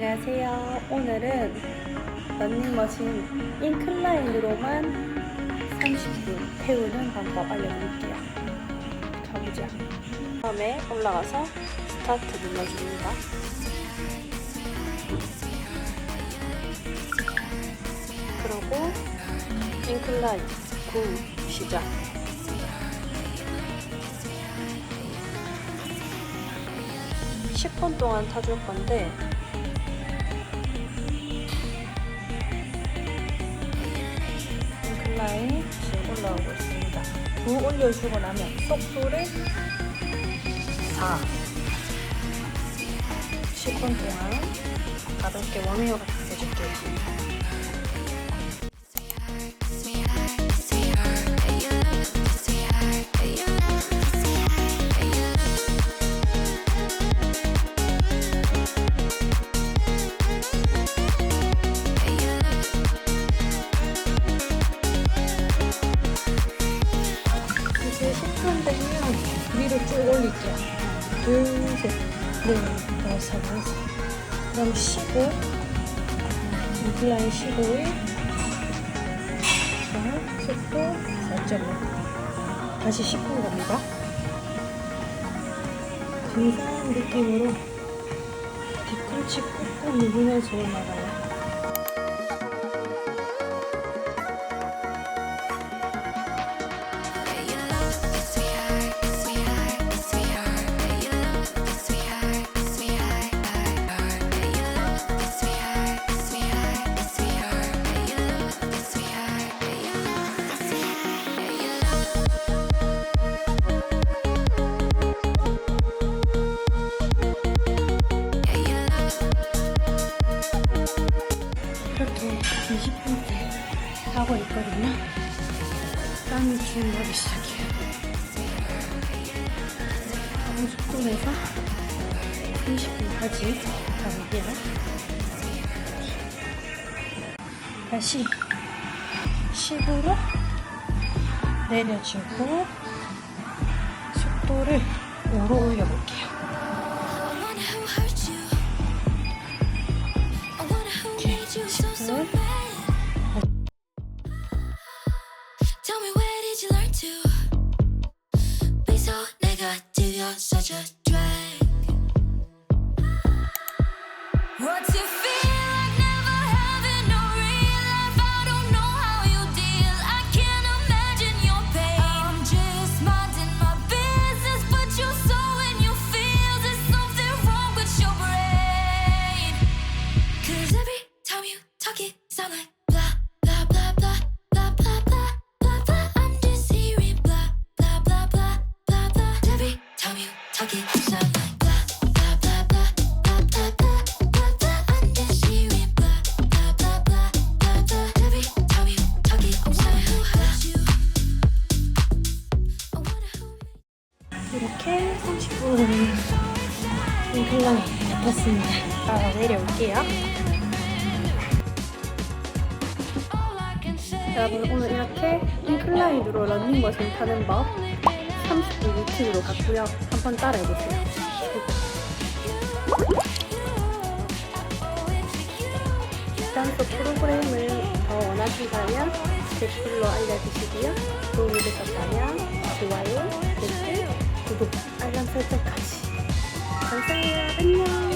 안녕하세요. 오늘은 런닝머신 인클라인으로만 30분 태우는 방법 알려드릴게요. 가보자. 다음에 올라가서 스타트 눌러줍니다. 그러고 인클라인 9 시작. (10분) 동안 타줄 건데 인클라인 지금 올라오고 있습니다. 두 올려주고 나면 속도를 4 10분 동안 가볍게 워밍업 해줄게요. 올릴게요. 둘, 셋, 넷, 다섯, 여섯. 그럼 15. 인클라인 15에 자, 속도 4.5. 다시 10분 갑니다. 근사한 느낌으로 뒤꿈치 꾹꾹 누르면서 올라가요. 나기 시작해요. 너무 속도 내서 30분까지 가볼게요. 다시 10으로 내려주고 속도를 5로 올려볼게요. 내가 뛰어서졌 이렇게 30분 인클라인 탔습니다. 따라 내려올게요. can say 여러분 오늘 이렇게 인클라인으로 런닝머신 타는 법 30분 루틴으로 갔고요. 한번 따라해보세요. dan스 프로그램을 더 원하신다면 댓글로 알려주시고요. 구독, 알람 설정까지. 감사해요. 안녕.